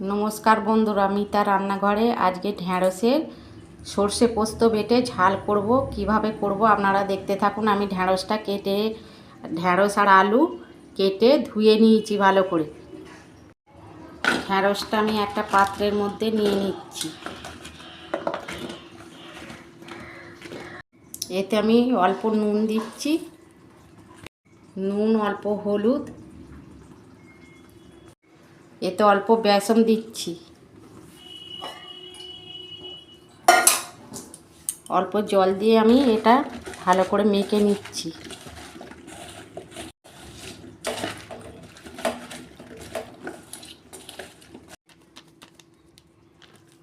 নমস্কার বন্ধুরা, মিতা রান্নাঘরে। আজকে ঢ্যাঁড়সের সর্ষে পোস্ত বেটে ঝাল করব। কীভাবে করব আপনারা দেখতে থাকুন। আমি ঢ্যাঁড়সটা কেটে ঢ্যাঁড়স আর আলু কেটে ধুয়ে নিয়েছি ভালো করে। ঢ্যাঁড়সটা আমি একটা পাত্রের মধ্যে নিয়ে নিচ্ছি। এতে আমি অল্প নুন দিচ্ছি। নুন, অল্প হলুদ এতে অল্প বেসন দিচ্ছি। অল্প জল দিয়ে আমি এটা ভালো করে মেখে নিচ্ছি।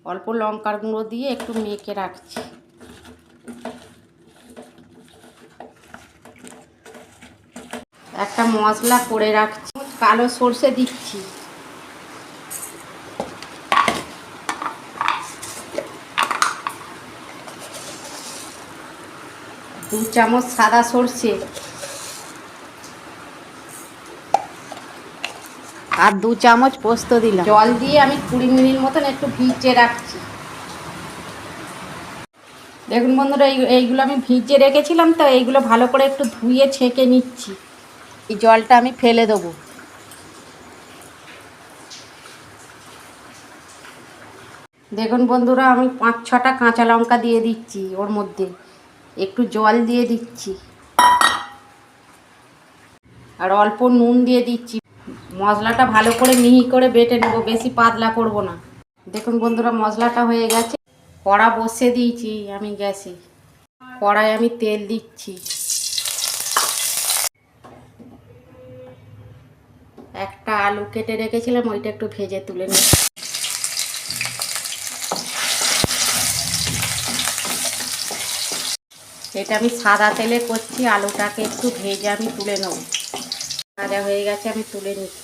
অল্প লঙ্কার গুঁড়ো দিয়ে একটু মেখে রাখছি। একটা মশলা করে রাখছি। কালো সর্ষে দিচ্ছি। দু চামচ সাদা সর্ষে আর দু চামচ পোস্ত দিলাম। জল দিয়ে আমি কুড়ি মিনিট মতন একটু ভিজে রাখছি। দেখুন বন্ধুরা এই এইগুলো আমি ভিজে রেখেছিলাম তো এইগুলো ভালো করে একটু ধুয়ে ছেঁকে নিচ্ছি। এই জলটা আমি ফেলে দেবো। দেখুন বন্ধুরা আমি পাঁচ ছটা কাঁচা লঙ্কা দিয়ে দিচ্ছি ওর মধ্যে। একটু জল দিয়ে দিচ্ছি। আর অল্প নুন দিয়ে দিচ্ছি। মশলাটা ভালো করে মিহি করে বেটে নেব, বেশি পাতলা করব না। দেখুন বন্ধুরা, মশলাটা হয়ে গেছে। কড়া বসে দিয়েছি আমি গ্যাসে। কড়াই আমি তেল দিচ্ছি। একটা আলু কেটে রেখেছিলাম, ওইটা একটু ভেজে তুলে নিই এটা আমি সাদা তেলে করছি, আলুটাকে একটু ভেজে আমি তুলে নেব। ভাজা হয়ে গেছে, আমি তুলে নিচ্ছি।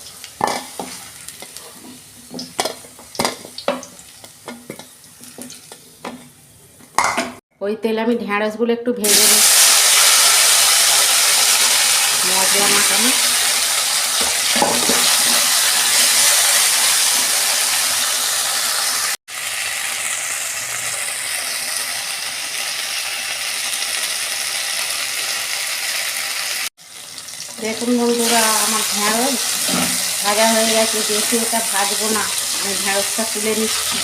ওই তেলে আমি ঢ্যাঁড়সগুলো একটু ভেজে নিই মশলা মাখানো। দেখুন বন্ধুরা, আমার ঢ্যাঁড়স ভাজা হয়ে গেছে, বেশি এটা ভাজবো না, আমি ঢ্যাঁড়সটা তুলে নিচ্ছি।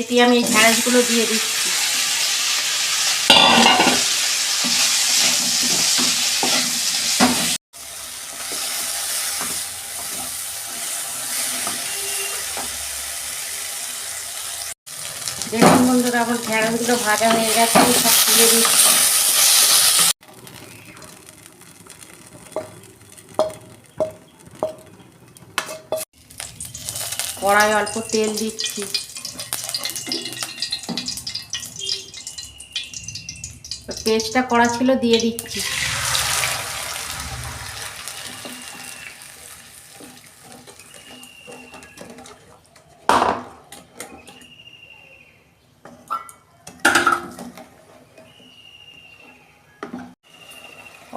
এটি আমি এই ঢ্যাঁড়সগুলো দিয়ে দিচ্ছি। আমার ঢেঁড়সগুলো ভাজা হয়ে গেছে সব তুলে দিচ্ছি। কড়াই অল্প তেল দিচ্ছি। পেস্টটা করা ছিল, দিয়ে দিচ্ছি।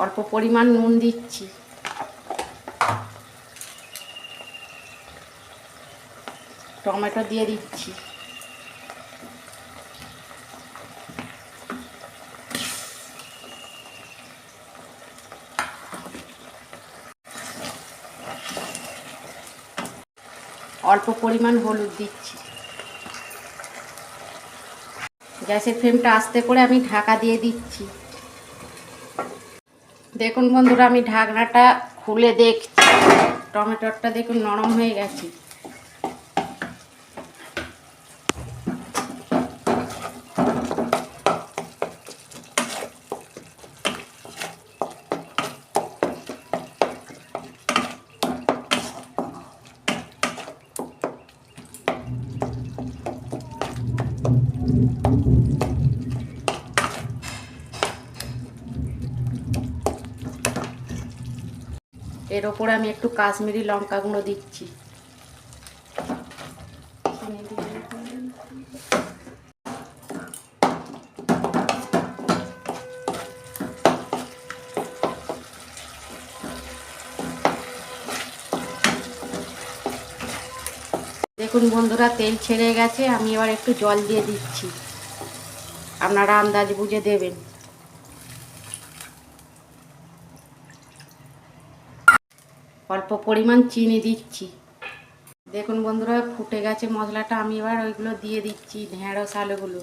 অল্প পরিমাণ নুন দিচ্ছি। টমেটো দিয়ে দিচ্ছি। অল্প পরিমাণ হলুদ দিচ্ছি। গ্যাসের ফ্লেমটা আস্তে করে আমি ঢাকা দিয়ে দিচ্ছি। দেখুন বন্ধুরা আমি ঢাকনাটা খুলে দেখছি। টমেটোটা দেখুন নরম হয়ে গেছে। এর ওপরে আমি একটু কাশ্মীরি লঙ্কা গুঁড়ো দিচ্ছি। দেখুন বন্ধুরা, তেল ছেড়ে গেছে, আমি এবার একটু জল দিয়ে দিচ্ছি। আপনারা আন্দাজ বুঝে দেবেন। অল্প পরিমাণ চিনি দিচ্ছি। দেখুন বন্ধুরা, ফুটে গেছে মশলাটা। আমি এবার ওইগুলো দিয়ে দিচ্ছি, ঢেঁড়স, আলুগুলো।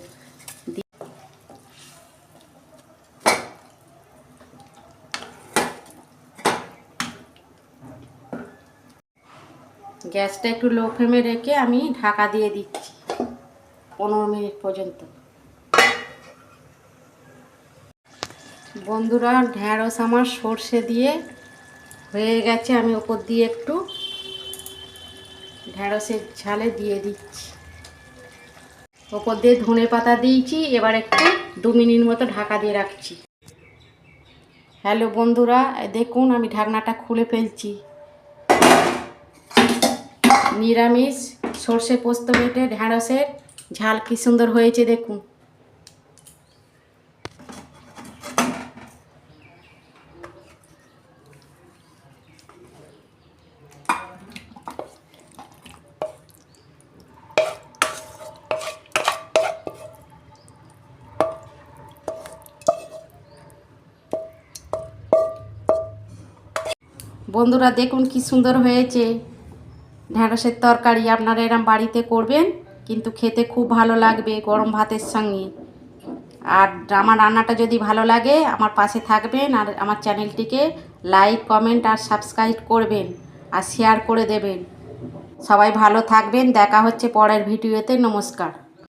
গ্যাসটা একটু লো ফ্লেমে রেখে আমি ঢাকা দিয়ে দিচ্ছি, পনেরো মিনিট পর্যন্ত। বন্ধুরা, ঢেঁড়স আমার সর্ষে দিয়ে হয়ে গেছে, আমি ওপর দিয়ে একটু ঢেঁড়সের ঝালে দিয়ে দিচ্ছি। ওপর দিয়ে ধনে পাতা দিয়েছি, এবার একটু দু মিনিট মতো ঢাকা দিয়ে রাখছি। হ্যালো বন্ধুরা, দেখুন আমি ঢাকনাটা খুলে ফেলছি। নিরামিষ সর্ষে পোস্ত বেটে ঢেঁড়সের ঝাল কি সুন্দর হয়েছে দেখুন। বন্ধুরা দেখুন কি সুন্দর হয়েছে। ঢ্যাঁড়সের তরকারি আপনারা এরম বাড়িতে করবেন, কিন্তু খেতে খুব ভালো লাগবে গরম ভাতের সঙ্গে। আর আমার রান্নাটা যদি ভালো লাগে, আমার পাশে থাকবেন আর আমার চ্যানেলটিকে লাইক, কমেন্ট আর সাবস্ক্রাইব করবেন আর শেয়ার করে দেবেন। সবাই ভালো থাকবেন, দেখা হচ্ছে পরের ভিডিওতে, নমস্কার।